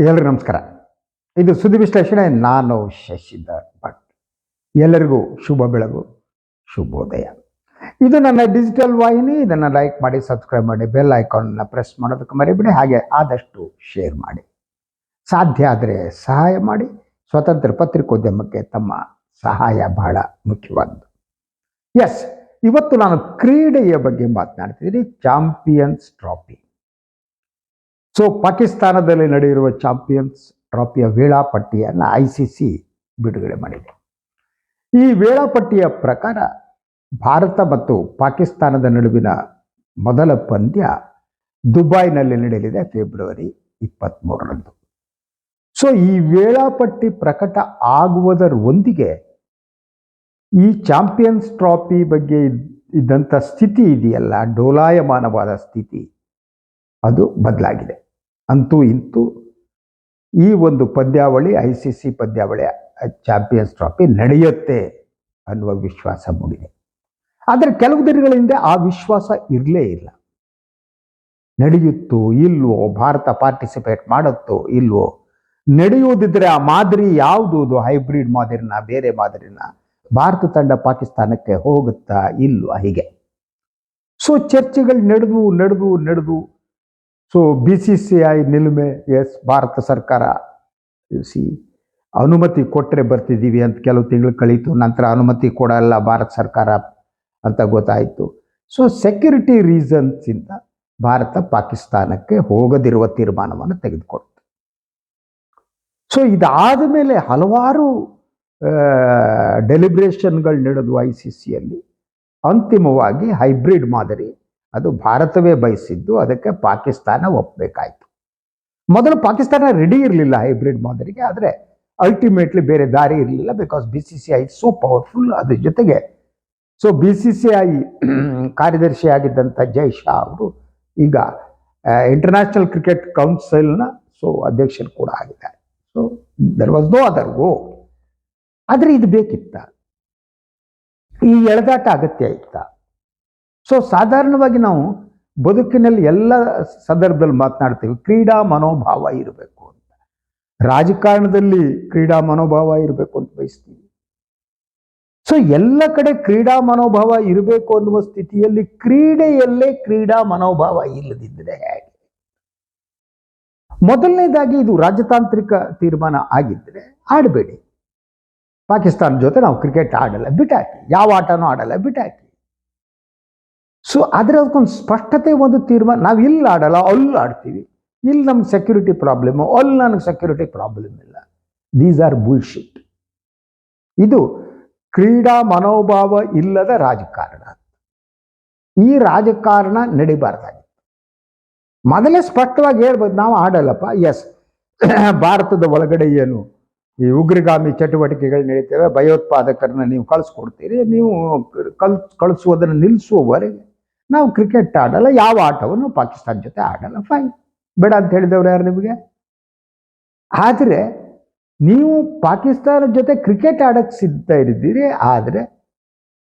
ಎಲ್ಲರಿಗೂ ನಮಸ್ಕಾರ. ಇದು ಸುದ್ದಿ ವಿಶ್ಲೇಷಣೆ. ನಾನು ಶಶಿಧರ್ ಭಟ್. ಎಲ್ಲರಿಗೂ ಶುಭ ಬೆಳಗು, ಶುಭೋದಯ. ಇದು ನನ್ನ ಡಿಜಿಟಲ್ ವಾಹಿನಿ. ಇದನ್ನು ಲೈಕ್ ಮಾಡಿ, ಸಬ್ಸ್ಕ್ರೈಬ್ ಮಾಡಿ, ಬೆಲ್ ಐಕಾನ್ನ ಪ್ರೆಸ್ ಮಾಡೋದಕ್ಕೆ ಮರಿಬೇಡಿ. ಹಾಗೆ ಆದಷ್ಟು ಶೇರ್ ಮಾಡಿ. ಸಾಧ್ಯ ಆದರೆ ಸಹಾಯ ಮಾಡಿ. ಸ್ವತಂತ್ರ ಪತ್ರಿಕೋದ್ಯಮಕ್ಕೆ ತಮ್ಮ ಸಹಾಯ ಬಹಳ ಮುಖ್ಯವಾದ್ದು. ಎಸ್ ಇವತ್ತು ನಾನು ಕ್ರೀಡೆಯ ಬಗ್ಗೆ ಮಾತನಾಡ್ತಿದ್ದೀನಿ. ಚಾಂಪಿಯನ್ಸ್ ಟ್ರಾಫಿ ಸೊ ಪಾಕಿಸ್ತಾನದಲ್ಲಿ ನಡೆಯಿರುವ ಚಾಂಪಿಯನ್ಸ್ ಟ್ರಾಫಿಯ ವೇಳಾಪಟ್ಟಿಯನ್ನು ಐ ಸಿ ಸಿ ಬಿಡುಗಡೆ ಮಾಡಿದೆ. ಈ ವೇಳಾಪಟ್ಟಿಯ ಪ್ರಕಾರ ಭಾರತ ಮತ್ತು ಪಾಕಿಸ್ತಾನದ ನಡುವಿನ ಮೊದಲ ಪಂದ್ಯ ದುಬೈನಲ್ಲಿ ನಡೆಯಲಿದೆ ಫೆಬ್ರವರಿ ಇಪ್ಪತ್ತ್ಮೂರರಂದು ಸೊ ಈ ವೇಳಾಪಟ್ಟಿ ಪ್ರಕಟ ಆಗುವುದರೊಂದಿಗೆ ಈ ಚಾಂಪಿಯನ್ಸ್ ಟ್ರಾಫಿ ಬಗ್ಗೆ ಇದ್- ಇದ್ದಂಥ ಸ್ಥಿತಿ ಇದೆಯಲ್ಲ, ಡೋಲಾಯಮಾನವಾದ ಸ್ಥಿತಿ ಅದು ಬದಲಾಗಿದೆ. ಅಂತೂ ಇಂತೂ ಈ ಒಂದು ಪಂದ್ಯಾವಳಿ ಐ ಸಿ ಸಿ ಪಂದ್ಯಾವಳಿ ಚಾಂಪಿಯನ್ಸ್ ಟ್ರಾಫಿ ನಡೆಯುತ್ತೆ ಅನ್ನುವ ವಿಶ್ವಾಸ ಮೂಡಿದೆ. ಆದರೆ ಕೆಲವು ದಿನಗಳ ಹಿಂದೆ ಆ ವಿಶ್ವಾಸ ಇರಲೇ ಇಲ್ಲ. ನಡೆಯುತ್ತೋ ಇಲ್ವೋ, ಭಾರತ ಪಾರ್ಟಿಸಿಪೇಟ್ ಮಾಡುತ್ತೋ ಇಲ್ವೋ ನಡೆಯೋದಿದ್ರೆ ಆ ಮಾದರಿ ಯಾವುದು? ಹೈಬ್ರಿಡ್ ಮಾದರಿನ, ಬೇರೆ ಮಾದರಿನ? ಭಾರತ ತಂಡ ಪಾಕಿಸ್ತಾನಕ್ಕೆ ಹೋಗುತ್ತಾ ಇಲ್ವಾ ಹೀಗೆ? ಸೊ ಚರ್ಚೆಗಳು ನಡೆದು ನಡೆದು ನಡೆದು so B C C I ನಿಲುಮೆ ಎಸ್ ಭಾರತ ಸರ್ಕಾರ ಸಿ ಅನುಮತಿ ಕೊಟ್ಟರೆ ಬರ್ತಿದ್ದೀವಿ ಅಂತ ಕೆಲವು ತಿಂಗಳು ಕಳೀತು, ನಂತರ ಅನುಮತಿ ಕೊಡಲ್ಲ ಭಾರತ ಸರ್ಕಾರ ಅಂತ ಗೊತ್ತಾಯಿತು. ಸೊ ಸೆಕ್ಯೂರಿಟಿ ರೀಸನ್ಸಿಂದ ಭಾರತ ಪಾಕಿಸ್ತಾನಕ್ಕೆ ಹೋಗದಿರುವ ತೀರ್ಮಾನವನ್ನು ತೆಗೆದುಕೊಡ್ತು. ಸೊ ಇದಾದ ಮೇಲೆ ಹಲವಾರು ಡೆಲಿಬ್ರೇಷನ್ಗಳು ನಡೆದು ಐ ಸಿ ಸಿಯಲ್ಲಿ ಅಂತಿಮವಾಗಿ ಹೈಬ್ರಿಡ್ ಮಾದರಿ ಅದು ಭಾರತವೇ ಬಯಸಿದ್ದು ಅದಕ್ಕೆ ಪಾಕಿಸ್ತಾನ ಒಪ್ಪಬೇಕಾಯಿತು ಮೊದಲು ಪಾಕಿಸ್ತಾನ ರೆಡಿ ಇರಲಿಲ್ಲ ಹೈಬ್ರಿಡ್ ಮಾದರಿಗೆ, ಆದರೆ ಅಲ್ಟಿಮೇಟ್ಲಿ ಬೇರೆ ದಾರಿ ಇರಲಿಲ್ಲ because B C C I so powerful ಅದ್ರ ಜೊತೆಗೆ. So B C C I ಕಾರ್ಯದರ್ಶಿಯಾಗಿದ್ದಂಥ Jay Shah ಅವರು ಈಗ ಇಂಟರ್ನ್ಯಾಷನಲ್ ಕ್ರಿಕೆಟ್ ಕೌನ್ಸಿಲ್ನ ಸೊ ಅಧ್ಯಕ್ಷರು ಕೂಡ ಆಗಿದ್ದಾರೆ. So there was no other go ಆದರೆ ಇದು ಬೇಕಿತ್ತ? ಈ ಎಳೆದಾಟ ಅಗತ್ಯ ಇತ್ತ? ಸೊ ಸಾಧಾರಣವಾಗಿ ನಾವು ಬದುಕಿನಲ್ಲಿ ಎಲ್ಲ ಸಂದರ್ಭದಲ್ಲಿ ಮಾತನಾಡ್ತೀವಿ, ಕ್ರೀಡಾ ಮನೋಭಾವ ಇರಬೇಕು ಅಂತ. ರಾಜಕಾರಣದಲ್ಲಿ ಕ್ರೀಡಾ ಮನೋಭಾವ ಇರಬೇಕು ಅಂತ ಬಯಸ್ತೀವಿ. ಸೊ ಎಲ್ಲ ಕಡೆ ಕ್ರೀಡಾ ಮನೋಭಾವ ಇರಬೇಕು ಅನ್ನುವ ಸ್ಥಿತಿಯಲ್ಲಿ ಕ್ರೀಡೆಯಲ್ಲೇ ಕ್ರೀಡಾ ಮನೋಭಾವ ಇಲ್ಲದಿದ್ದರೆ ಹೇಗೆ? ಮೊದಲನೇದಾಗಿ ಇದು ರಾಜತಾಂತ್ರಿಕ ತೀರ್ಮಾನ ಆಗಿದ್ದರೆ ಆಡಬೇಡಿ. ಪಾಕಿಸ್ತಾನ ಜೊತೆ ನಾವು ಕ್ರಿಕೆಟ್ ಆಡಲ್ಲ ಬಿಟ್ಟಾಕಿ ಯಾವ ಆಟನೂ ಆಡಲ್ಲ ಬಿಟ್ಟಾಕಿ ಸೊ ಆದರೆ ಅದಕ್ಕೊಂದು ಸ್ಪಷ್ಟತೆ ಒಂದು ತೀರ್ಮಾನ, ನಾವು ಇಲ್ಲಿ ಆಡಲ್ಲ, ಅಲ್ಲಿ ಆಡ್ತೀವಿ. ಇಲ್ಲಿ ನಮ್ಗೆ ಸೆಕ್ಯೂರಿಟಿ ಪ್ರಾಬ್ಲಮ್ಮು ಅಲ್ಲಿ ನನಗೆ ಸೆಕ್ಯೂರಿಟಿ ಪ್ರಾಬ್ಲಮ್ ಇಲ್ಲ. ದೀಸ್ ಆರ್ ಬುಲ್ಶಿಟ್ ಇದು ಕ್ರೀಡಾ ಮನೋಭಾವ ಇಲ್ಲದ ರಾಜಕಾರಣ. ಈ ರಾಜಕಾರಣ ನಡಿಬಾರ್ದಾಗಿತ್ತು. ಮೊದಲೇ ಸ್ಪಷ್ಟವಾಗಿ ಹೇಳ್ಬೋದು, ನಾವು ಆಡಲ್ಲಪ್ಪ ಎಸ್ ಭಾರತದ ಒಳಗಡೆ ಏನು ಈ ಉಗ್ರಗಾಮಿ ಚಟುವಟಿಕೆಗಳು ನಡೀತವೆ, ಭಯೋತ್ಪಾದಕರನ್ನ ನೀವು ಕಳಿಸ್ಕೊಡ್ತೀರಿ, ನೀವು ಕಲ್ ಕಳಿಸುವುದನ್ನು ನಿಲ್ಲಿಸುವವರೆಗೆ ನಾವು ಕ್ರಿಕೆಟ್ ಆಡಲ್ಲ, ಯಾವ ಆಟವನ್ನು ಪಾಕಿಸ್ತಾನ ಜೊತೆ ಆಡಲ್ಲ ಫೈನ್ ಬೇಡ ಅಂತ ಹೇಳಿದವ್ರು ಯಾರು ನಿಮಗೆ? ಆದರೆ, ನೀವು ಪಾಕಿಸ್ತಾನ ಜೊತೆ ಕ್ರಿಕೆಟ್ ಆಡಕ್ಕೆ ಸಿದ್ಧ ಇದ್ದೀರಿ, ಆದರೆ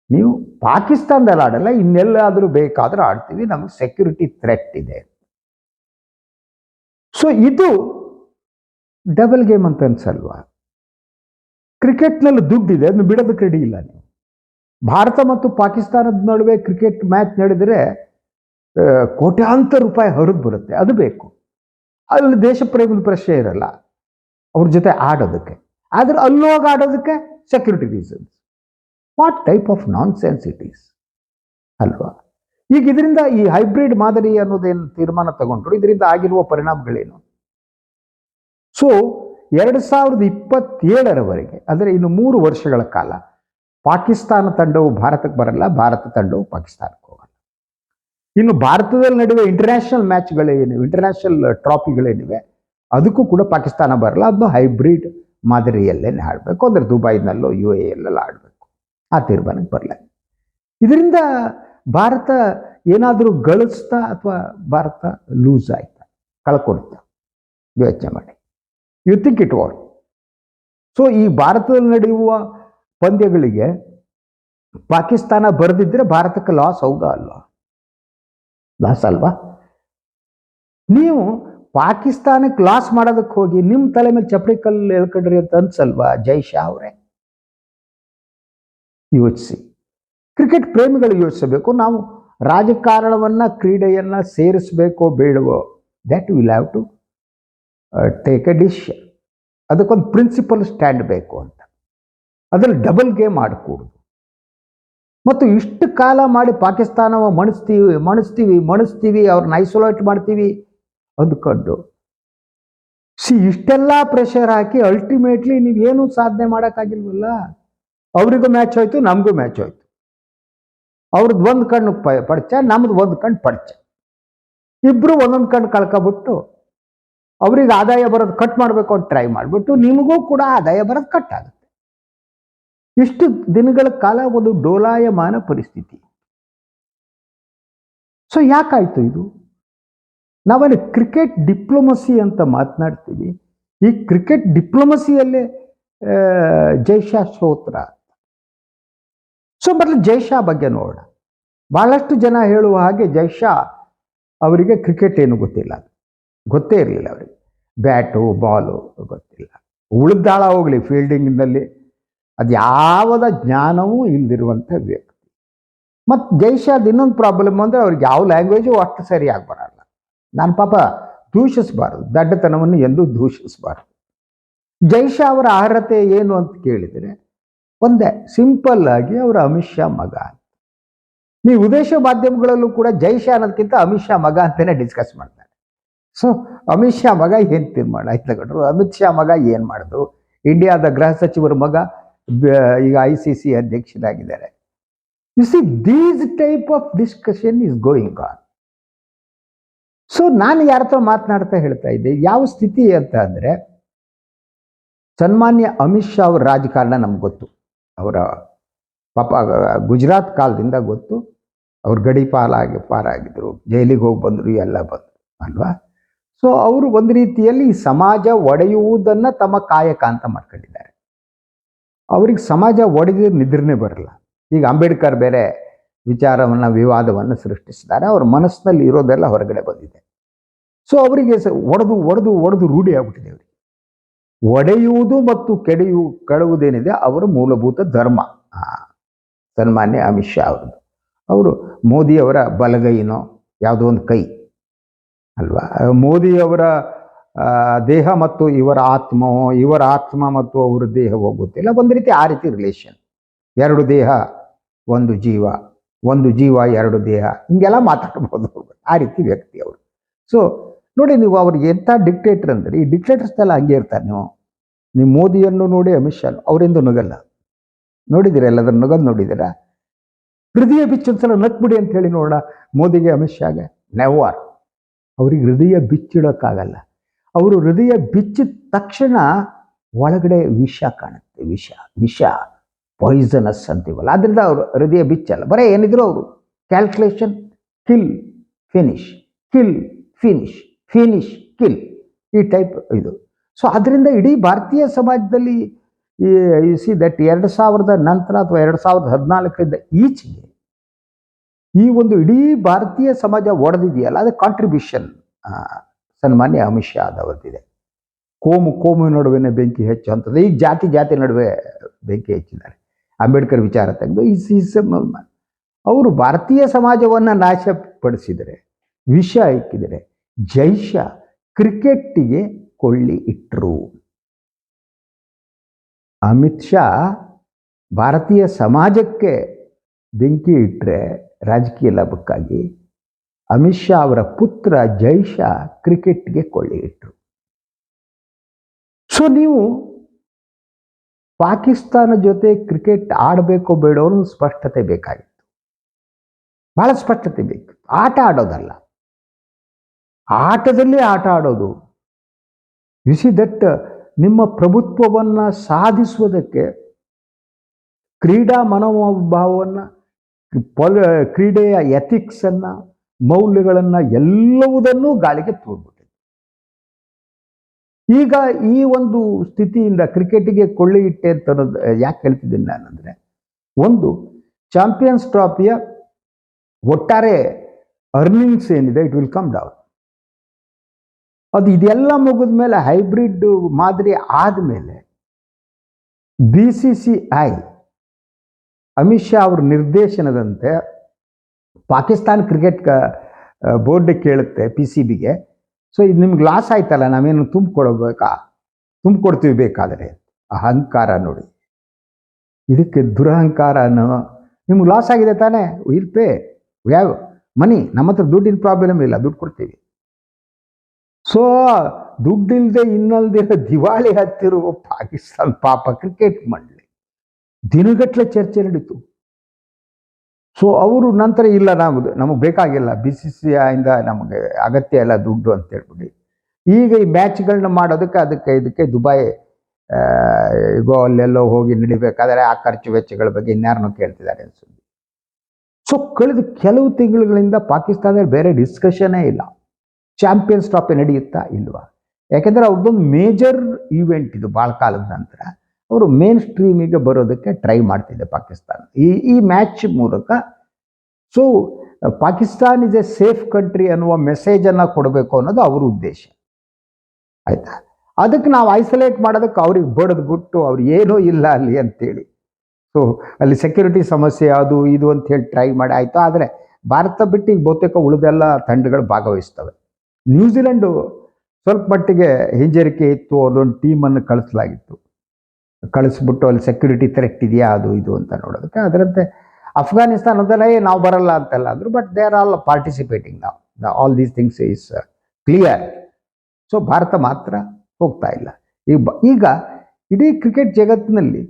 ನೀವು ಪಾಕಿಸ್ತಾನದಲ್ಲಿ ಆಡಲ್ಲ, ಇನ್ನೆಲ್ಲಾದರೂ ಬೇಕಾದರೂ ಆಡ್ತೀವಿ, ನಮಗೆ ಸೆಕ್ಯೂರಿಟಿ ಥ್ರೆಟ್ ಇದೆ ಸೊ ಇದು ಡಬಲ್ ಗೇಮ್ ಅಂತ ಅನ್ಸಲ್ವಾ? ಕ್ರಿಕೆಟ್ನಲ್ಲಿ ದುಡ್ಡಿದೆ, ಅದನ್ನು ಬಿಡೋದಕ್ಕೆ ರೆಡಿ ಇಲ್ಲ ನೀವು. ಭಾರತ ಮತ್ತು ಪಾಕಿಸ್ತಾನದ ನಡುವೆ ಕ್ರಿಕೆಟ್ ಮ್ಯಾಚ್ ನಡೆದರೆ ಕೋಟ್ಯಾಂತರ ರೂಪಾಯಿ ಹೊರಗೆ ಬರುತ್ತೆ. ಅದು ಬೇಕು. ಅಲ್ಲಿ ದೇಶ ಪ್ರೇಮದ ಪ್ರಶ್ನೆ ಇರಲ್ಲ. ಅವ್ರ ಜೊತೆ ಆಡೋದಕ್ಕೆ. ಆದರೆ ಅಲ್ಲೋಗಿ ಆಡೋದಕ್ಕೆ security reasons what type of nonsense it is ಅಲ್ವಾ? ಈಗ ಇದರಿಂದ ಈ ಹೈಬ್ರಿಡ್ ಮಾದರಿ ಅನ್ನೋದೇನು ತೀರ್ಮಾನ ತಗೊಂಡ್ರು, ಇದರಿಂದ ಆಗಿರುವ ಪರಿಣಾಮಗಳೇನು? ಸೊ ಎರಡು ಸಾವಿರದ ಇಪ್ಪತ್ತೇಳರವರೆಗೆ, ಅಂದರೆ ಇನ್ನು ಮೂರು ವರ್ಷಗಳ ಕಾಲ ಪಾಕಿಸ್ತಾನ ತಂಡವು ಭಾರತಕ್ಕೆ ಬರಲ್ಲ, ಭಾರತ ತಂಡವು ಪಾಕಿಸ್ತಾನಕ್ಕೆ ಹೋಗಲ್ಲ. ಇನ್ನು ಭಾರತದಲ್ಲಿ ನಡೆಯುವ ಇಂಟರ್ನ್ಯಾಷನಲ್ ಮ್ಯಾಚ್ಗಳೇನಿವೆ ಇಂಟರ್ನ್ಯಾಷನಲ್ ಟ್ರಾಫಿಗಳೇನಿವೆ ಅದಕ್ಕೂ ಕೂಡ ಪಾಕಿಸ್ತಾನ ಬರಲ್ಲ. ಅದನ್ನು ಹೈಬ್ರಿಡ್ ಮಾದರಿಯಲ್ಲೇ ಆಡಬೇಕು. ಅಂದರೆ ದುಬೈನಲ್ಲೋ ಯು ಎ ಎಲ್ಲೆಲ್ಲ ಆಡಬೇಕು. ಆ ತೀರ್ಮಾನಕ್ಕೆ ಬರಲ್ಲ. ಇದರಿಂದ ಭಾರತ ಏನಾದರೂ ಗಳಿಸ್ತಾ ಅಥವಾ ಭಾರತ ಲೂಸ್ ಆಯ್ತಾ? ಕಳ್ಕೊಡ್ತಾ ಯೋಚನೆ ಮಾಡಿ. You think it well so ಈ ಭಾರತದಲ್ಲಿ ನಡೆಯುವ ಪಂದ್ಯಗಳಿಗೆ ಪಾಕಿಸ್ತಾನ ಬರೆದಿದ್ರೆ ಭಾರತಕ್ಕೆ ಲಾಸ್ ಹೌದಾ ಅಲ್ವಾ? ಲಾಸ್ ಅಲ್ವಾ? ನೀವು ಪಾಕಿಸ್ತಾನಕ್ಕೆ ಲಾಸ್ ಮಾಡೋದಕ್ಕೆ ಹೋಗಿ ನಿಮ್ಮ ತಲೆ ಮೇಲೆ ಚಪ್ಪಡಿ ಕಲ್ಲು ಹೇಳ್ಕೊಂಡ್ರಿ ಅಂತ ಅನ್ಸಲ್ವಾ ಜೈ ಶಾ ಅವರೇ? ಯೋಚಿಸಿ. ಕ್ರಿಕೆಟ್ ಪ್ರೇಮಿಗಳು ಯೋಚಿಸಬೇಕು. ನಾವು ರಾಜಕಾರಣವನ್ನ, ಕ್ರೀಡೆಯನ್ನ ಸೇರಿಸಬೇಕೋ ಬೇಡವೋ that will have to take a dish ಅದಕ್ಕೊಂದು ಪ್ರಿನ್ಸಿಪಲ್ ಸ್ಟ್ಯಾಂಡ್ ಬೇಕು ಅಂತ. ಅದ್ರಲ್ಲಿ ಡಬಲ್ ಗೇಮ್ ಆಡಕೂಡುದು. ಮತ್ತು ಇಷ್ಟು ಕಾಲ ಮಾಡಿ ಪಾಕಿಸ್ತಾನವ ಮಣಿಸ್ತೀವಿ ಮಣಿಸ್ತೀವಿ ಮಣಿಸ್ತೀವಿ ಅವ್ರನ್ನ ಐಸೋಲೇಟ್ ಮಾಡ್ತೀವಿ ಅಂದ್ಕೊಂಡು ಸಿ, ಇಷ್ಟೆಲ್ಲ ಪ್ರೆಷರ್ ಹಾಕಿ ಅಲ್ಟಿಮೇಟ್ಲಿ ನೀವೇನು ಸಾಧನೆ ಮಾಡೋಕ್ಕಾಗಿಲ್ವಲ್ಲ? ಅವರಿಗೂ ಮ್ಯಾಚ್ ಹೋಯ್ತು, ನಮಗೂ ಮ್ಯಾಚ್ ಹೋಯ್ತು. ಅವ್ರದ್ದು ಒಂದು ಕಣ್ಣು ಪ, ಪಡ್ಚ, ನಮ್ದು ಒಂದು ಕಣ್ಣು ಪಡ್ಚ. ಇಬ್ಬರು ಒಂದೊಂದು ಕಣ್ಣು ಕಳ್ಕೊಬಿಟ್ಟು ಅವ್ರಿಗೆ ಆದಾಯ ಬರೋದು ಕಟ್ ಮಾಡಬೇಕು ಅಂತ ಟ್ರೈ ಮಾಡಿಬಿಟ್ಟು ನಿಮಗೂ ಕೂಡ ಆದಾಯ ಬರೋದು ಕಟ್ ಆಗುತ್ತೆ. ಇಷ್ಟು ದಿನಗಳ ಕಾಲ ಒಂದು ಡೋಲಾಯಮಾನ ಪರಿಸ್ಥಿತಿ. ಸೊ ಯಾಕಾಯಿತು ಇದು? ನಾವಲ್ಲಿ ಕ್ರಿಕೆಟ್ ಡಿಪ್ಲೊಮಸಿ ಅಂತ ಮಾತನಾಡ್ತೀವಿ. ಈ ಕ್ರಿಕೆಟ್ ಡಿಪ್ಲೊಮಸಿಯಲ್ಲೇ ಜೈಶಾ ಸ್ತೋತ್ರ ಸೊ ಮೊದಲು ಜೈಶಾ ಬಗ್ಗೆ ನೋಡೋಣ. ಬಹಳಷ್ಟು ಜನ ಹೇಳುವ ಹಾಗೆ ಜೈಶಾ ಅವರಿಗೆ ಕ್ರಿಕೆಟ್ ಏನು ಗೊತ್ತಿಲ್ಲ. ಗೊತ್ತೇ ಇರಲಿಲ್ಲ ಅವರಿಗೆ. ಬ್ಯಾಟು, ಬಾಲು ಗೊತ್ತಿಲ್ಲ. ಉಳಿದಾಳ ಹೋಗಲಿ ಫೀಲ್ಡಿಂಗ್ನಲ್ಲಿ ಅದು ಯಾವುದ ಜ್ಞಾನವೂ ಇಲ್ದಿರುವಂಥ ವ್ಯಕ್ತಿ. ಮತ್ತು ಜೈಶಾದ್ ಇನ್ನೊಂದು ಪ್ರಾಬ್ಲಮ್ ಅಂದರೆ ಅವ್ರಿಗೆ ಯಾವ ಲ್ಯಾಂಗ್ವೇಜು ಅಷ್ಟು ಸರಿಯಾಗಿ ಬರಲ್ಲ ನಾನು ಪಾಪ ದೂಷಿಸಬಾರ್ದು, ದಡ್ಡತನವನ್ನು ಎಂದೂ ದೂಷಿಸಬಾರ್ದು. ಜೈಶಾ ಅವರ ಅರ್ಹತೆ ಏನು ಅಂತ ಕೇಳಿದರೆ, ಒಂದೇ, ಸಿಂಪಲ್ ಆಗಿ ಅವರ ಅಮಿತ್ ಶಾ ಮಗ ಅಂತ. ನೀವು ವಿದೇಶ ಮಾಧ್ಯಮಗಳಲ್ಲೂ ಕೂಡ ಜೈಶಾ ಅನ್ನೋದಕ್ಕಿಂತ ಅಮಿತ್ ಶಾ ಮಗ ಅಂತಲೇ ಡಿಸ್ಕಸ್ ಮಾಡ್ತಾರೆ. ಸೊ, ಅಮಿತ್ ಶಾ ಮಗ ಏನು ತೀರ್ಮಾನ ಆಯ್ತು ತಗೊಂಡ್ರು? ಅಮಿತ್ ಶಾ ಮಗ ಏನು ಮಾಡಿದ್ರು ಇಂಡಿಯಾದ ಗೃಹ ಸಚಿವರ ಮಗ ಈಗ I C C ಅಧ್ಯಕ್ಷರಾಗಿದ್ದಾರೆ. You see these type of discussion is going on so ನಾನು ಯಾರ ಹತ್ರ ಮಾತನಾಡ್ತಾ ಹೇಳ್ತಾ ಇದ್ದೆ, ಯಾವ ಸ್ಥಿತಿ ಅಂತ ಅಂದರೆ, ಸನ್ಮಾನ್ಯ ಅಮಿತ್ ಶಾ ಅವ್ರ ರಾಜಕಾರಣ ನಮ್ಗೆ ಗೊತ್ತು. ಅವರ ಪಾಪ, ಗುಜರಾತ್ ಕಾಲದಿಂದ ಗೊತ್ತು. ಅವ್ರು ಗಡಿ ಪಾಲಾಗಿ, ಪಾರಾಗಿದ್ರು. ಜೈಲಿಗೆ ಹೋಗಿ ಬಂದರು, ಎಲ್ಲ ಬಂದರು, ಅಲ್ವಾ? ಸೊ ಅವರು ಒಂದು ರೀತಿಯಲ್ಲಿ ಸಮಾಜ ಒಡೆಯುವುದನ್ನು ತಮ್ಮ ಕಾಯಕ ಅಂತ ಮಾಡ್ಕೊಂಡಿದ್ದಾರೆ. ಅವ್ರಿಗೆ ಸಮಾಜ ಒಡೆದ ನಿದ್ರೆ ಬರಲ್ಲ. ಈಗ ಅಂಬೇಡ್ಕರ್ ಬೇರೆ ವಿಚಾರವನ್ನು, ವಿವಾದವನ್ನು ಸೃಷ್ಟಿಸಿದ್ದಾರೆ. ಅವ್ರ ಮನಸ್ಸಿನಲ್ಲಿ ಇರೋದೆಲ್ಲ ಹೊರಗಡೆ ಬಂದಿದೆ. ಸೊ ಅವರಿಗೆ ಒಡೆದು ಒಡೆದು ಒಡೆದು ರೂಢಿ ಆಗ್ಬಿಟ್ಟಿದೆ ಅವರಿಗೆ. ಒಡೆಯುವುದು ಮತ್ತು ಕೆಡೆಯು ಕಳುವುದೇನಿದೆ ಅವರ ಮೂಲಭೂತ ಧರ್ಮ. ಸನ್ಮಾನ್ಯ ಅಮಿತ್ ಶಾ ಅವರದ್ದು. ಅವರು ಮೋದಿಯವರ ಬಲಗೈನೋ, ಯಾವುದೋ ಒಂದು ಕೈ. ಅಲ್ವಾ? ಮೋದಿಯವರ ದೇಹ ಮತ್ತು ಇವರ ಆತ್ಮವೋ ಇವರ ಆತ್ಮ ಮತ್ತು ಅವರ ದೇಹವೋ ಗೊತ್ತಿಲ್ಲ ಒಂದು ರೀತಿ ಆ ರೀತಿ ರಿಲೇಷನ್ ಎರಡು ದೇಹ, ಒಂದು ಜೀವ ಒಂದು ಜೀವ, ಎರಡು ದೇಹ. ಹಿಂಗೆಲ್ಲ ಮಾತಾಡ್ಬೋದು. ಆ ರೀತಿ ವ್ಯಕ್ತಿ ಅವರು. ಸೊ ನೋಡಿ ನೀವು ಅವ್ರಿಗೆ ಎಂಥ ಡಿಕ್ಟೇಟರ್ ಅಂದರೆ, ಈ ಡಿಕ್ಟೇಟರ್ಸ್ ಎಲ್ಲ ಹಂಗೆ ಇರ್ತಾರೆ ನೀವು. ನೀವು ಮೋದಿಯನ್ನು ನೋಡಿ, ಅಮಿತ್ ಶಾ ಅವರಿಂದ ನುಗಲ್ಲ ನೋಡಿದ್ದೀರಾ? ಎಲ್ಲದನ್ನು ನುಗಲ್ ನೋಡಿದ್ದೀರಾ? ಹೃದಯ ಬಿಚ್ಚೊಂದ್ಸಲ ನಕ್ಬಿಡಿ ಅಂತ ಹೇಳಿ ನೋಡೋಣ ಮೋದಿಗೆ, ಅಮಿತ್ ಶಾಗೆ. ನೆವಾರ್ ಅವ್ರಿಗೆ ಹೃದಯ ಬಿಚ್ಚಿಡೋಕ್ಕಾಗಲ್ಲ. ಅವರು ಹೃದಯ ಬಿಚ್ಚಿದ ತಕ್ಷಣ ಒಳಗಡೆ ವಿಷ ಕಾಣುತ್ತೆ, ವಿಷ ವಿಷ ಪಾಯ್ಸನಸ್ ಅಂತೀವಲ್ಲ, ಅದರಿಂದ ಅವರು ಹೃದಯ ಬಿಚ್ಚಲ್ಲ. ಬರೀ ಏನಿದ್ರು ಅವರು calculation kill finish kill finish finish kill ಈ ಟೈಪ್ ಇದು. ಸೊ ಅದರಿಂದ ಇಡೀ ಭಾರತೀಯ ಸಮಾಜದಲ್ಲಿ ಈ ಸಿ ದಟ್ ಎರಡು ಸಾವಿರದ ನಂತರ ಅಥವಾ ಎರಡು ಸಾವಿರದ ಹದಿನಾಲ್ಕರಿಂದ ಈಚೆಗೆ ಈ ಒಂದು ಇಡೀ ಭಾರತೀಯ ಸಮಾಜ ಒಡೆದಿದೆಯಲ್ಲ, ಅದು ಕಾಂಟ್ರಿಬ್ಯೂಷನ್ ಸನ್ಮಾನ್ಯ ಅಮಿತ್ ಶಾ ಅವರದಿದೆ ಕೋಮು ಕೋಮು ನಡುವೆನೇ ಬೆಂಕಿ ಹೆಚ್ಚು ಅಂತದ್ದು ಈಗ ಜಾತಿ ಜಾತಿ ನಡುವೆ ಬೆಂಕಿ ಹೆಚ್ಚಿದ್ದಾರೆ. ಅಂಬೇಡ್ಕರ್ ವಿಚಾರ ತೆಗೆದು ಈ ಅವರು ಭಾರತೀಯ ಸಮಾಜವನ್ನು ನಾಶಪಡಿಸಿದರೆ, ವಿಷ ಇಕ್ಕಿದರೆ ಜೈಷ ಕ್ರಿಕೆಟ್ಟಿಗೆ ಕೊಳ್ಳಿ ಇಟ್ಟರು ಅಮಿತ್ ಶಾ ಭಾರತೀಯ ಸಮಾಜಕ್ಕೆ ಬೆಂಕಿ ಇಟ್ಟರೆ ರಾಜಕೀಯ ಲಾಭಕ್ಕಾಗಿ ಅಮಿತ್ ಶಾ ಅವರ ಪುತ್ರ ಜೈಶ ಕ್ರಿಕೆಟ್ಗೆ ಕೊಳ್ಳಿ ಇಟ್ಟರು ಸೊ ನೀವು ಪಾಕಿಸ್ತಾನ ಜೊತೆ ಕ್ರಿಕೆಟ್ ಆಡಬೇಕೋ ಬೇಡೋ ಸ್ಪಷ್ಟತೆ ಬೇಕಾಗಿತ್ತು. ಬಹಳ ಸ್ಪಷ್ಟತೆ ಬೇಕು. ಆಟ ಆಡೋದಲ್ಲ. ಆಟದಲ್ಲಿ ಆಟ ಆಡೋದು. ಸಿ ದಟ್ ನಿಮ್ಮ ಪ್ರಭುತ್ವವನ್ನು ಸಾಧಿಸುವುದಕ್ಕೆ ಕ್ರೀಡಾ ಮನೋಭಾವವನ್ನು ಪೊಲ ಕ್ರೀಡೆಯ ಎಥಿಕ್ಸನ್ನು ಮೌಲ್ಯಗಳನ್ನು ಎಲ್ಲವುದನ್ನೂ ಗಾಳಿಗೆ ತೋರ್ಬಿಟ್ಟಿದೆ. ಈಗ ಈ ಒಂದು ಸ್ಥಿತಿಯಿಂದ ಕ್ರಿಕೆಟಿಗೆ ಕೊಳ್ಳಿ ಇಟ್ಟೆ ಅಂತ ಅನ್ನೋದು ಯಾಕೆ ಹೇಳ್ತಿದ್ದೀನಿ ನಾನಂದರೆ, ಒಂದು ಚಾಂಪಿಯನ್ಸ್ ಟ್ರಾಫಿಯ ಒಟ್ಟಾರೆ ಅರ್ನಿಂಗ್ಸ್ ಏನಿದೆ, ಇಟ್ ವಿಲ್ ಕಮ್ ಡೌನ್. ಅದು ಇದೆಲ್ಲ ಮುಗಿದ ಮೇಲೆ ಹೈಬ್ರಿಡ್ ಮಾದರಿ ಆದಮೇಲೆ B C C I, Amit Shah ಅವ್ರ ನಿರ್ದೇಶನದಂತೆ ಪಾಕಿಸ್ತಾನ ಕ್ರಿಕೆಟ್ ಬೋರ್ಡ್ ಕೇಳುತ್ತೆ ಪಿ ಸಿ ಬಿಗೆ ಸೊ ಇದು ನಿಮ್ಗೆ ಲಾಸ್ ಆಯ್ತಲ್ಲ, ನಾವೇನು ತುಂಬಿಕೊಡ್ಬೇಕಾ? ತುಂಬಿಕೊಡ್ತೀವಿ ಬೇಕಾದರೆ. ಅಹಂಕಾರ ನೋಡಿ. ಇದಕ್ಕೆ ದುರಹಂಕಾರ ಅನ್ನೋ, ನಿಮ್ಗೆ ಲಾಸ್ ಆಗಿದೆ ತಾನೇ? ವಿಲ್ ಪೇ ಯಾವ ಮನಿ ನಮ್ಮ ಹತ್ರ ದುಡ್ಡಿನ ಪ್ರಾಬ್ಲಮ್ ಇಲ್ಲ, ದುಡ್ಡು ಕೊಡ್ತೀವಿ. ಸೊ ದುಡ್ಡಿಲ್ಲದೆ ಇನ್ನಲ್ದಿರೋ ದಿವಾಳಿ ಹತ್ತಿರುವ ಪಾಕಿಸ್ತಾನ್ ಪಾಪ ಕ್ರಿಕೆಟ್ ಮಂಡಳಿ. ದಿನಗಟ್ಟಲೆ ಚರ್ಚೆ ನಡೀತು. ಸೊ ಅವರು ನಂತರ ಇಲ್ಲ ನಾವು ನಮಗೆ ಬೇಕಾಗಿಲ್ಲ. ಬಿ ಸಿ ಸಿ ಇಂದ ನಮಗೆ ಅಗತ್ಯ ಇಲ್ಲ ದುಡ್ಡು ಅಂತ ಹೇಳ್ಬಿಟ್ಟು ಈಗ ಈ ಮ್ಯಾಚ್ಗಳನ್ನ ಮಾಡೋದಕ್ಕೆ ಅದಕ್ಕೆ ಇದಕ್ಕೆ ದುಬೈ ಈಗೋ ಅಲ್ಲೆಲ್ಲೋ ಹೋಗಿ ನಡಿಬೇಕಾದ್ರೆ ಆ ಖರ್ಚು ವೆಚ್ಚಗಳ ಬಗ್ಗೆ ಇನ್ಯಾರನ್ನೋ ಕೇಳ್ತಿದ್ದಾರೆ ಅನ್ಸುತ್ತೆ ಸೊ ಕಳೆದ ಕೆಲವು ತಿಂಗಳುಗಳಿಂದ ಪಾಕಿಸ್ತಾನದಲ್ಲಿ ಬೇರೆ ಡಿಸ್ಕಷನೇ ಇಲ್ಲ. ಚಾಂಪಿಯನ್ಸ್ ಟ್ರಾಫಿ ನಡೆಯುತ್ತಾ ಇಲ್ವಾ? ಯಾಕೆಂದ್ರೆ ಅವ್ರದ್ದೊಂದು ಮೇಜರ್ ಈವೆಂಟ್ ಇದು ಭಾಳ ಕಾಲದ ನಂತರ. ಅವರು ಮೇನ್ ಸ್ಟ್ರೀಮಿಗೆ ಬರೋದಕ್ಕೆ ಟ್ರೈ ಮಾಡ್ತಿದೆ ಪಾಕಿಸ್ತಾನ. ಈ ಈ ಮ್ಯಾಚ್ ಮೂಲಕ so Pakistan is a safe country ಅನ್ನುವ ಮೆಸೇಜನ್ನು ಕೊಡಬೇಕು ಅನ್ನೋದು ಅವ್ರ ಉದ್ದೇಶ. ಆಯಿತಾ? ಅದಕ್ಕೆ ನಾವು ಐಸೋಲೇಟ್ ಮಾಡೋದಕ್ಕೆ ಅವ್ರಿಗೆ ಬಡದು ಬಿಟ್ಟು ಅವ್ರು ಏನೂ ಇಲ್ಲ ಅಲ್ಲಿ ಅಂತೇಳಿ. ಸೊ ಅಲ್ಲಿ ಸೆಕ್ಯೂರಿಟಿ ಸಮಸ್ಯೆ ಅದು, ಇದು ಅಂತ ಹೇಳಿ ಟ್ರೈ ಮಾಡಿ, ಆಯಿತು. ಆದರೆ, ಭಾರತ ಬಿಟ್ಟು ಈಗ ಬಹುತೇಕ ಉಳಿದೆಲ್ಲ ತಂಡಗಳು ಭಾಗವಹಿಸ್ತವೆ. ನ್ಯೂಜಿಲೆಂಡು ಸ್ವಲ್ಪ ಮಟ್ಟಿಗೆ ಹಿಂಜರಿಕೆ ಇತ್ತು ಅದೊಂದು ಟೀಮನ್ನು ಕಳಿಸಲಾಗಿತ್ತು. ಕಳಿಸ್ಬಿಟ್ಟು ಅಲ್ಲಿ ಸೆಕ್ಯೂರಿಟಿ ಥ್ರೆಟ್ ಇದೆಯಾ, ಅದು, ಇದು ಅಂತ ನೋಡೋದಕ್ಕೆ. ಅದರಂತೆ ಅಫ್ಘಾನಿಸ್ತಾನದಲ್ಲೇ ನಾವು ಬರಲ್ಲ ಅಂತೆಲ್ಲ ಅಂದರು but they are all participating ನಾವು all these things is clear so Bharat ಮಾತ್ರ ಹೋಗ್ತಾ ಇಲ್ಲ. ಈಗ ಈಗ ಇಡೀ ಕ್ರಿಕೆಟ್ ಜಗತ್ತಿನಲ್ಲಿ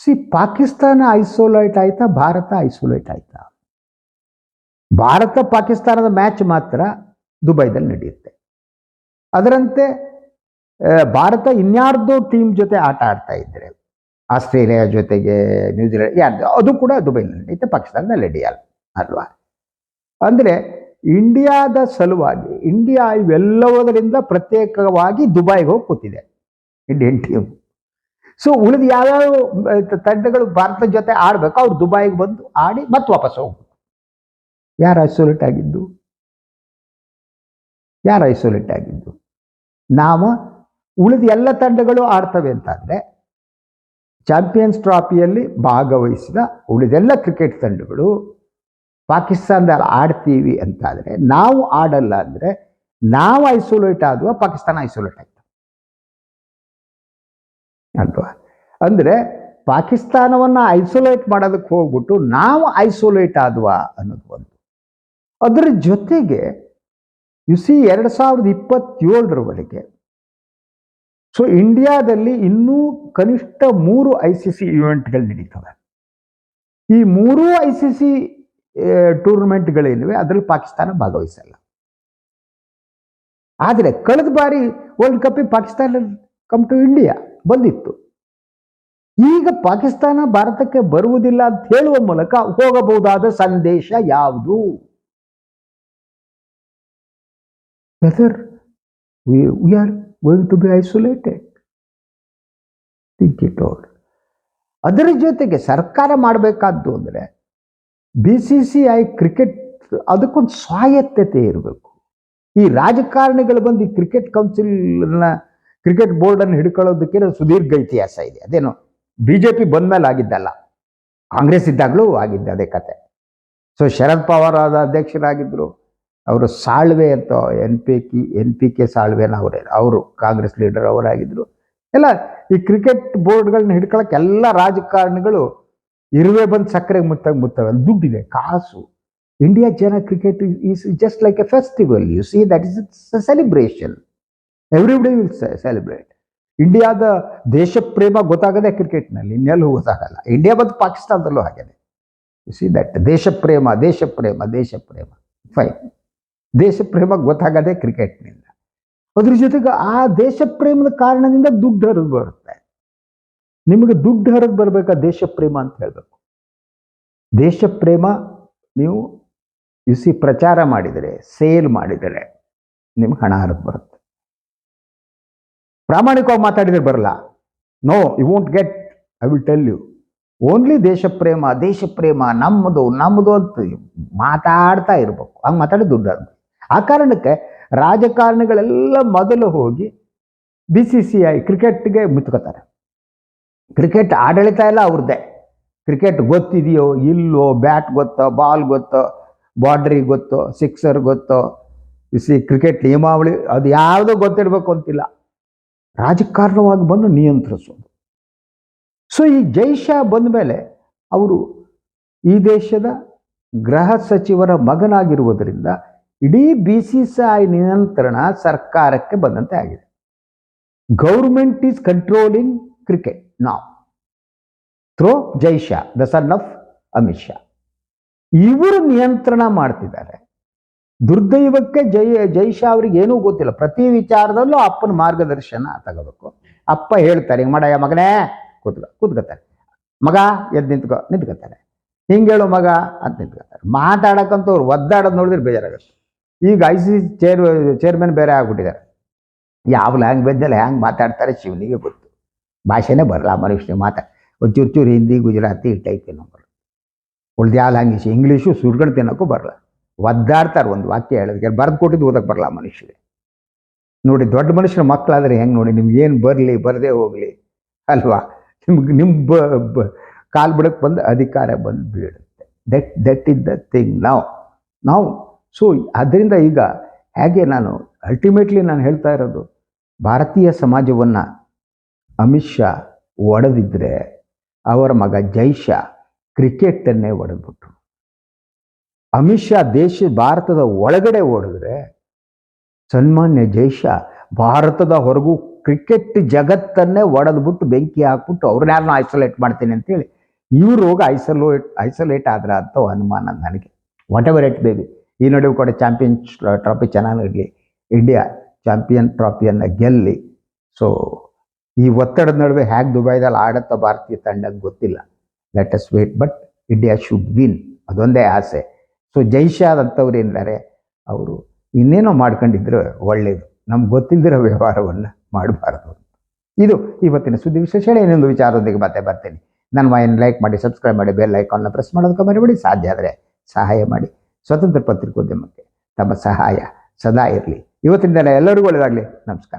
ಸಿ ಪಾಕಿಸ್ತಾನ ಐಸೋಲೇಟ್ ಆಯ್ತಾ, ಭಾರತ ಐಸೋಲೇಟ್ ಆಯ್ತಾ? ಭಾರತ ಪಾಕಿಸ್ತಾನದ ಮ್ಯಾಚ್ ಮಾತ್ರ ದುಬೈದಲ್ಲಿ ನಡೆಯುತ್ತೆ. ಅದರಂತೆ ಭಾರತ ಇನ್ಯಾರ್ದೋ ಟೀಮ್ ಜೊತೆ ಆಟ ಆಡ್ತಾ ಇದ್ರೆ, ಆಸ್ಟ್ರೇಲಿಯಾ ಜೊತೆಗೆ ನ್ಯೂಜಿಲೆಂಡ್ ಯಾರ್ದು ಅದು ಕೂಡ ದುಬೈನಲ್ಲಿ ನಡೆಯುತ್ತೆ ಪಾಕಿಸ್ತಾನದಲ್ಲಿ ನಡೆಯಲ್ಲ ಅಲ್ವಾ? ಅಂದರೆ ಇಂಡಿಯಾದ ಸಲುವಾಗಿ, ಇಂಡಿಯಾ ಇವೆಲ್ಲವುದರಿಂದ ಪ್ರತ್ಯೇಕವಾಗಿ ದುಬೈಗೆ ಹೋಗಿ ಕೂತಿದೆ ಇಂಡಿಯನ್ ಟೀಮ್ ಸೊ ಉಳಿದ ಯಾವ್ಯಾವ ತಂಡಗಳು ಭಾರತದ ಜೊತೆ ಆಡಬೇಕು ಅವ್ರು ದುಬೈಗೆ ಬಂದು ಆಡಿ ಮತ್ತೆ ವಾಪಸ್ ಹೋಗ್ಬೇಕು. ಯಾರು ಐಸೋಲೇಟ್ ಆಗಿದ್ದು? ಯಾರು ಐಸೋಲೇಟ್ ಆಗಿದ್ದು? ನಾವು ಉಳಿದ ಎಲ್ಲ ತಂಡಗಳು ಆಡ್ತವೆ ಅಂತಂದರೆ ಚಾಂಪಿಯನ್ಸ್ ಟ್ರಾಫಿಯಲ್ಲಿ ಭಾಗವಹಿಸಿದ ಉಳಿದೆಲ್ಲ ಕ್ರಿಕೆಟ್ ತಂಡಗಳು ಪಾಕಿಸ್ತಾನದಲ್ಲಿ ಆಡ್ತೀವಿ ಅಂತಾದರೆ ನಾವು ಆಡಲ್ಲ ಅಂದರೆ ನಾವು ಐಸೋಲೇಟ್ ಆದ್ವ ಪಾಕಿಸ್ತಾನ ಐಸೋಲೇಟ್ ಆಯ್ತು. ಅಲ್ವಾ? ಅಂದರೆ ಪಾಕಿಸ್ತಾನವನ್ನು ಐಸೋಲೇಟ್ ಮಾಡೋದಕ್ಕೆ ಹೋಗ್ಬಿಟ್ಟು ನಾವು ಐಸೋಲೇಟ್ ಆದ್ವಾ ಅನ್ನೋದು ಒಂದು. ಅದರ ಜೊತೆಗೆ ಯು ಸಿ ಎರಡು ಸಾವಿರದ ಇಪ್ಪತ್ತೇಳರವರೆಗೆ ಸೊ ಇಂಡಿಯಾದಲ್ಲಿ ಇನ್ನೂ ಕನಿಷ್ಠ ಮೂರು ಐ ಸಿ ಸಿ ಇವೆಂಟ್ಗಳು ನಡೀತವೆ. ಈ ಮೂರೂ ಐ ಸಿ ಸಿ ಟೂರ್ನಮೆಂಟ್ಗಳೇನಿವೆ ಅದರಲ್ಲಿ ಪಾಕಿಸ್ತಾನ ಭಾಗವಹಿಸಲ್ಲ. ಆದರೆ ಕಳೆದ ಬಾರಿ ವರ್ಲ್ಡ್ ಕಪ್ಪಿಗೆ ಪಾಕಿಸ್ತಾನ ಕಮ್ ಟು ಇಂಡಿಯಾ ಬಂದಿತ್ತು. ಈಗ ಪಾಕಿಸ್ತಾನ ಭಾರತಕ್ಕೆ ಬರುವುದಿಲ್ಲ ಅಂತ ಹೇಳುವ ಮೂಲಕ ಹೋಗಬಹುದಾದ ಸಂದೇಶ ಯಾವುದು? Whether we we going to be isolated. Think it all. ಅದರ ಜೊತೆಗೆ ಸರ್ಕಾರ ಮಾಡಬೇಕಾದ್ದು ಅಂದರೆ B C C I cricket ಅದಕ್ಕೊಂದು ಸ್ವಾಯತ್ತತೆ ಇರಬೇಕು. ಈ ರಾಜಕಾರಣಿಗಳು ಬಂದು ಈ ಕ್ರಿಕೆಟ್ ಕೌನ್ಸಿಲ್ನ ಕ್ರಿಕೆಟ್ ಬೋರ್ಡನ್ನು ಹಿಡ್ಕೊಳ್ಳೋದಕ್ಕೆ ಸುದೀರ್ಘ ಇತಿಹಾಸ ಇದೆ. ಅದೇನು ಬಿ ಜೆ ಪಿ ಬಂದ್ಮೇಲೆ ಆಗಿದ್ದಲ್ಲ. ಕಾಂಗ್ರೆಸ್ ಇದ್ದಾಗಲೂ ಆಗಿದ್ದ ಅದೇ ಕತೆ. ಸೊ ಶರದ್ ಪವಾರ್ ಅಧ್ಯಕ್ಷರಾಗಿದ್ದರು ಅವರು ಸಾಳ್ವೆ ಅಂತ N P K, N P K ಸಾಳ್ವೆನ ಅವರೇ, ಅವರು ಕಾಂಗ್ರೆಸ್ ಲೀಡರ್ ಅವರಾಗಿದ್ದರು ಎಲ್ಲ ಈ ಕ್ರಿಕೆಟ್ ಬೋರ್ಡ್ಗಳನ್ನ ಹಿಡ್ಕೊಳಕ್ಕೆ ಎಲ್ಲ ರಾಜಕಾರಣಿಗಳು ಇರುವೆ ಬಂದು ಸಕ್ಕರೆ ಮುತ್ತಾಗಿ ಮುತ್ತವೆ, ಅಲ್ಲಿ ದುಡ್ಡಿದೆ, ಕಾಸು. ಇಂಡಿಯಾ ಜನ cricket is just like a festival you see that is it's celebration everybody will celebrate ಇಂಡಿಯಾದ ದೇಶ ಪ್ರೇಮ ಗೊತ್ತಾಗದೆ ಕ್ರಿಕೆಟ್ನಲ್ಲಿ, ಇನ್ನೆಲ್ಲೂ ಗೊತ್ತಾಗಲ್ಲ. ಇಂಡಿಯಾ ಮತ್ತು ಪಾಕಿಸ್ತಾನದಲ್ಲೂ ಹಾಗೇನೆ. ಯು ಸಿ ದಟ್ ದೇಶ ಪ್ರೇಮ ದೇಶ ಪ್ರೇಮ ದೇಶ ಪ್ರೇಮ ಫೈನ್ ದೇಶ ಪ್ರೇಮ ಗೊತ್ತಾಗದೆ ಕ್ರಿಕೆಟ್ನಿಂದ ಅದ್ರ ಜೊತೆಗೆ ಆ ದೇಶ ಪ್ರೇಮದ ಕಾರಣದಿಂದ ದುಡ್ಡು ಹರಿದು ಬರುತ್ತೆ. ನಿಮಗೆ ದುಡ್ಡು ಹರಿದು ಬರಬೇಕಾ ದೇಶ ಪ್ರೇಮ ಅಂತ ಹೇಳಬೇಕು. ದೇಶ ಪ್ರೇಮ ನೀವು ಇಸಿ ಪ್ರಚಾರ ಮಾಡಿದರೆ ಸೇಲ್ ಮಾಡಿದರೆ ನಿಮ್ಗೆ ಹಣ ಹರಿದು ಬರುತ್ತೆ. ಪ್ರಾಮಾಣಿಕವಾಗಿ ಮಾತಾಡಿದ್ರೆ ಬರಲ್ಲ. No you won't get I will tell you only ದೇಶ ಪ್ರೇಮ ದೇಶ ಪ್ರೇಮ ನಮ್ಮದು ನಮ್ಮದು ಅಂತ ಮಾತಾಡ್ತಾ ಇರ್ಬೇಕು. ಹಂಗೆ ಮಾತಾಡಿ ದುಡ್ಡು ಆ ಕಾರಣಕ್ಕೆ ರಾಜಕಾರಣಿಗಳೆಲ್ಲ ಮೊದಲು ಹೋಗಿ ಬಿ ಸಿ ಸಿ ಐ ಕ್ರಿಕೆಟ್ಗೆ ಮುತ್ಕೋತಾರೆ ಕ್ರಿಕೆಟ್ ಆಡಳಿತ ಎಲ್ಲ ಅವ್ರದ್ದೇ. ಕ್ರಿಕೆಟ್ ಗೊತ್ತಿದೆಯೋ ಇಲ್ಲೋ ಬ್ಯಾಟ್ ಗೊತ್ತೋ ಬಾಲ್ ಗೊತ್ತೋ ಬಾಡ್ರಿ ಗೊತ್ತೋ ಸಿಕ್ಸರ್ ಗೊತ್ತೋ ಸಿ ಕ್ರಿಕೆಟ್ ನಿಯಮಾವಳಿ ಅದು ಯಾವುದೋ ಗೊತ್ತಿರಬೇಕು ಅಂತಿಲ್ಲ. ರಾಜಕಾರಣವಾಗಿ ಬಂದು ನಿಯಂತ್ರಿಸೋದು. ಸೊ ಈ ಜೈಶಾ ಬಂದ ಮೇಲೆ ಅವರು ಈ ದೇಶದ ಗೃಹ ಸಚಿವರ ಮಗನಾಗಿರುವುದರಿಂದ ಇಡೀ ಬಿ ಸಿ ಐ ನಿಯಂತ್ರಣ ಸರ್ಕಾರಕ್ಕೆ ಬಂದಂತೆ ಆಗಿದೆ. ಗೌರ್ಮೆಂಟ್ ಈಸ್ ಕಂಟ್ರೋಲಿಂಗ್ ಕ್ರಿಕೆಟ್ ನಾವು through Jay Shah the son of Amit Shah ಇವರು ನಿಯಂತ್ರಣ ಮಾಡ್ತಿದ್ದಾರೆ. ದುರ್ದೈವಕ್ಕೆ ಜೈ ಜೈಶಾ ಅವ್ರಿಗೆ ಏನೂ ಗೊತ್ತಿಲ್ಲ. ಪ್ರತಿ ವಿಚಾರದಲ್ಲೂ ಅಪ್ಪನ ಮಾರ್ಗದರ್ಶನ ತಗೋಬೇಕು. ಅಪ್ಪ ಹೇಳ್ತಾರೆ, ಹಿಂಗೆ ಮಾಡಯ್ಯ ಮಗನೇ. ಕೂತ್ಕ ಕೂತ್ಕೋತಾರೆ ಮಗ ಎದ್ದು ನಿಂತ್ಕೋ ನಿಂತ್ಕೋತಾರೆ ಹಿಂಗೇಳು ಮಗ ಅಂತ ನಿಂತ್ಕೋತಾರೆ ಮಾತಾಡಕ್ಕಂತವ್ರು ಒದ್ದಾಡೋದು ನೋಡಿದ್ರೆ ಬೇಜಾರಾಗುತ್ತೆ. ಈಗ ಐ ಸಿ ಚೇರ್ ಚೇರ್ಮನ್ ಬೇರೆ ಆಗ್ಬಿಟ್ಟಿದ್ದಾರೆ. ಯಾವ ಲ್ಯಾಂಗ್ವೇಜಲ್ಲಿ ಹ್ಯಾಂಗೆ ಮಾತಾಡ್ತಾರೆ ಶಿವನಿಗೆ ಗೊತ್ತು. ಭಾಷೆನೇ ಬರಲ್ಲ ಮನುಷ್ಯ ಮಾತಾ, ಒಂಚೂರು ಚೂರು ಹಿಂದಿ, ಗುಜರಾತಿ ಟೈಪ್ ಏನೋ ಬರಲ್ಲ ಉಳ್ದು ಯಾವ ಲ್ಯಾಂಗ್ವೇಜ್ ಇಂಗ್ಲೀಷು ಸುರ್ಗಳು ತಿನ್ನೋಕ್ಕೂ ಬರಲ್ಲ. ಒದ್ದಾಡ್ತಾರೆ ಒಂದು ವಾಕ್ಯ ಹೇಳೋದಕ್ಕೆ, ಬರೆದು ಕೊಟ್ಟಿದ್ದು ಓದಕ್ಕೆ ಬರಲ್ಲ ಮನುಷ್ಯರಿಗೆ. ನೋಡಿ, ದೊಡ್ಡ ಮನುಷ್ಯರ ಮಕ್ಕಳಾದರೆ ಹೆಂಗೆ ನೋಡಿ, ನಿಮ್ಗೆ ಏನು ಬರಲಿ, ಬರದೇ ಹೋಗಲಿ, ಅಲ್ವಾ? ನಿಮ್ಗೆ ನಿಮ್ಮ ಬ- ಕಾಲು ಬಿಡಕ್ಕೆ ಬಂದು ಅಧಿಕಾರ ಬಂದು ಬೀಳುತ್ತೆ. That that is the thing ನಾವು ನಾವು ಸೊ ಅದರಿಂದ ಈಗ ಹೇಗೆ ನಾನು ಅಲ್ಟಿಮೇಟ್ಲಿ ನಾನು ಹೇಳ್ತಾ ಇರೋದು, ಭಾರತೀಯ ಸಮಾಜವನ್ನು ಅಮಿತ್ ಶಾ ಒಡೆದಿದ್ದರೆ ಅವರ ಮಗ ಜೈಶಾ ಕ್ರಿಕೆಟನ್ನೇ ಒಡೆದ್ಬಿಟ್ರು. ಅಮಿತ್ ಶಾ ದೇಶ, ಭಾರತದ ಒಳಗಡೆ ಓಡಿದ್ರೆ ಸನ್ಮಾನ್ಯ ಜೈಶಾ ಭಾರತದ ಹೊರಗೂ ಕ್ರಿಕೆಟ್ ಜಗತ್ತನ್ನೇ ಒಡೆದ್ಬಿಟ್ಟು ಬೆಂಕಿ ಹಾಕ್ಬಿಟ್ಟು ಅವ್ರನ್ನ ಐಸೋಲೇಟ್ ಮಾಡ್ತೀನಿ ಅಂತೇಳಿ ಇವ್ರು ಹೋಗಿ ಐಸೋಲೇಟ್ ಐಸೋಲೇಟ್ ಆದ್ರ ಅಂತ ಅನುಮಾನ ನನಗೆ. ವಾಟ್ ಎವರ್ ಇಟ್ ಬೇಬಿ ಈ ನಡುವೆ ಕೂಡ ಚಾಂಪಿಯನ್ ಟ್ರಾಫಿ ಚೆನ್ನಾಗಿರಲಿ ಇಂಡಿಯಾ ಚಾಂಪಿಯನ್ ಟ್ರಾಫಿಯನ್ನು ಗೆಲ್ಲಿ. ಸೊ ಈ ಒತ್ತಡದ ನಡುವೆ ಹೇಗೆ ದುಬೈದಲ್ಲಿ ಆಡತ್ತ ಭಾರತೀಯ ತಂಡ ಗೊತ್ತಿಲ್ಲ. Let us wait but India should win ಅದೊಂದೇ ಆಸೆ. ಸೊ ಜೈಶಾದ್ ಅಂಥವ್ರು ಏನಿದ್ದಾರೆ, ಅವರು ಇನ್ನೇನೋ ಮಾಡ್ಕೊಂಡಿದ್ರು ಒಳ್ಳೆಯದು ನಮ್ಗೆ ಗೊತ್ತಿಲ್ಲದಿರೋ ವ್ಯವಹಾರವನ್ನು ಮಾಡಬಾರದು ಇದು ಇವತ್ತಿನ ಸುದ್ದಿ ವಿಶೇಷ. ಹೇಳಿ ಇನ್ನೊಂದು ವಿಚಾರದೊಂದಿಗೆ ಮತ್ತೆ ಬರ್ತೀನಿ. ನನ್ನ ವಾಯನ್ನು ಲೈಕ್ ಮಾಡಿ ಸಬ್ಸ್ಕ್ರೈಬ್ ಮಾಡಿ ಬೆಲ್ ಐಕಾನ್ನ ಪ್ರೆಸ್ ಮಾಡೋದಕ್ಕೆ ಮರಿಬೇಡಿ. ಸಾಧ್ಯ ಆದರೆ ಸಹಾಯ ಮಾಡಿ. ಸ್ವತಂತ್ರ ಪತ್ರಿಕೋದ್ಯಮಕ್ಕೆ ತಮ್ಮ ಸಹಾಯ ಸದಾ ಇರಲಿ. ಇವತ್ತಿನ ದಿನ ಎಲ್ಲರಿಗೂ ಒಳ್ಳೆಯದಾಗಲಿ. ನಮಸ್ಕಾರ.